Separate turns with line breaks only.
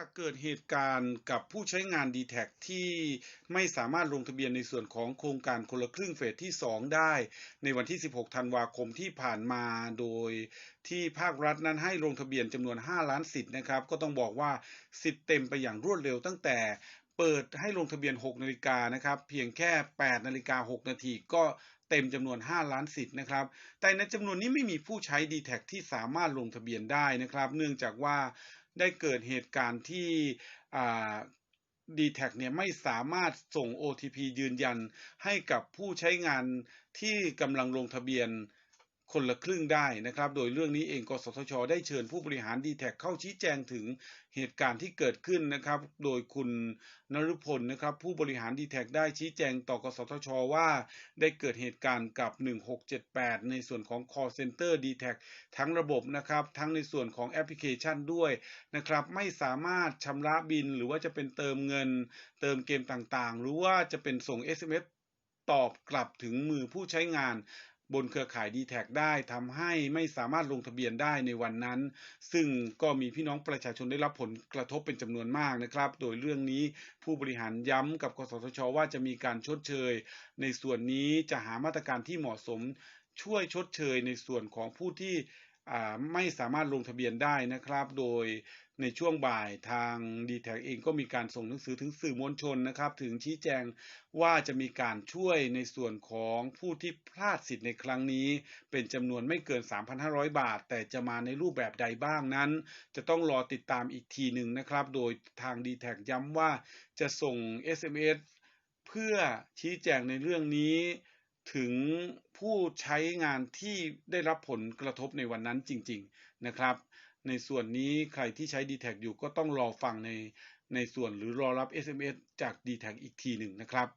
จากเกิดเหตุการณ์กับผู้ใช้งาน d t แทที่ไม่สามารถลงทะเบียนในส่วนของโครงการคนละครึ่งเฟสที่ 2 ได้ ในวันที่ 16 ธันวาคมที่ผ่านมาโดยที่ภาครัฐนั้นให้ลงทะเบียนจำนวน 5 ล้านสิทธิ์นะครับ ก็ต้องบอกว่าสิทธิ์เต็มไปอย่างรวดเร็วตั้งแต่เปิดให้ลงทะเบียน 6 นาฬิกานะครับ เพียงแค่ 8 นาฬิกา 6 นาทีก็เต็มจำนวน 5 ล้านสิทธิ์นะครับ แต่ในจำนวนนี้ไม่มีผู้ใช้ d t แทที่สามารถลงทะเบียนได้นะครับ เนื่องจากว่า ได้เกิดเหตุการณ์ที่ดีแท็เนี่ยไม่สามารถส่ง OTP ยืนยันให้กับผู้ใช้งานที่กำลังลงทะเบียน คนละครึ่งได้นะครับ โดยเรื่องนี้เองกสทช ได้เชิญผู้บริหารดีแท็เข้าชี้แจงถึงเหตุการณ์ที่เกิดขึ้นนะครับ โดยคุณนรุพลนะครับ ผู้บริหารดีแท็ได้ชี้แจงต่อกสทช ว่า ได้เกิดเหตุการณ์กับ 1678 ในส่วนของ call center d t แททั้งระบบนะครับ ทั้งในส่วนของแอปพลิเคชันด้วยนะครับ ไม่สามารถชำระบินหรือว่าจะเป็นเติมเงิน เติมเกมต่างๆ หรือว่าจะเป็นส่ง SMS ตอบกลับถึงมือผู้ใช้งาน บนเครือข่าย d t แทได้ทำให้ไม่สามารถลงทะเบียนได้ในวันนั้น ซึ่งก็มีพี่น้องประชาชนได้รับผลกระทบเป็นจำนวนมากนะครับ โดยเรื่องนี้ผู้บริหารย้ำกับกสทช ว่าจะมีการชดเชย ในส่วนนี้จะหามาตรการที่เหมาะสมช่วยชดเชยในส่วนของผู้ที่ ไม่สามารถลงทะเบียนได้นะครับ โดยในช่วงบ่ายทาง d t แทเองก็มีการส่งหนังสือถึงสื่อมวลชนนะครับ ถึงชี้แจงว่าจะมีการช่วยในส่วนของผู้ที่พลาดสิทธิ์ในครั้งนี้ เป็นจำนวนไม่เกิน 3,500 บาท แต่จะมาในรูปแบบใดบ้างนั้น จะต้องรอติดตามอีกทีหนึ่งนะครับ โดยทาง d t แทย้ำว่าจะส่ง SMS เพื่อชี้แจงในเรื่องนี้ ถึงผู้ใช้งานที่ได้รับผลกระทบในวันนั้นจริง ๆนะครับ ในส่วนนี้ใครที่ใช้ d t แทอยู่ก็ต้องรอฟังในในส่วนหรือรอรับ SMS จาก d t แทอีกทีหนึ่งนะครับ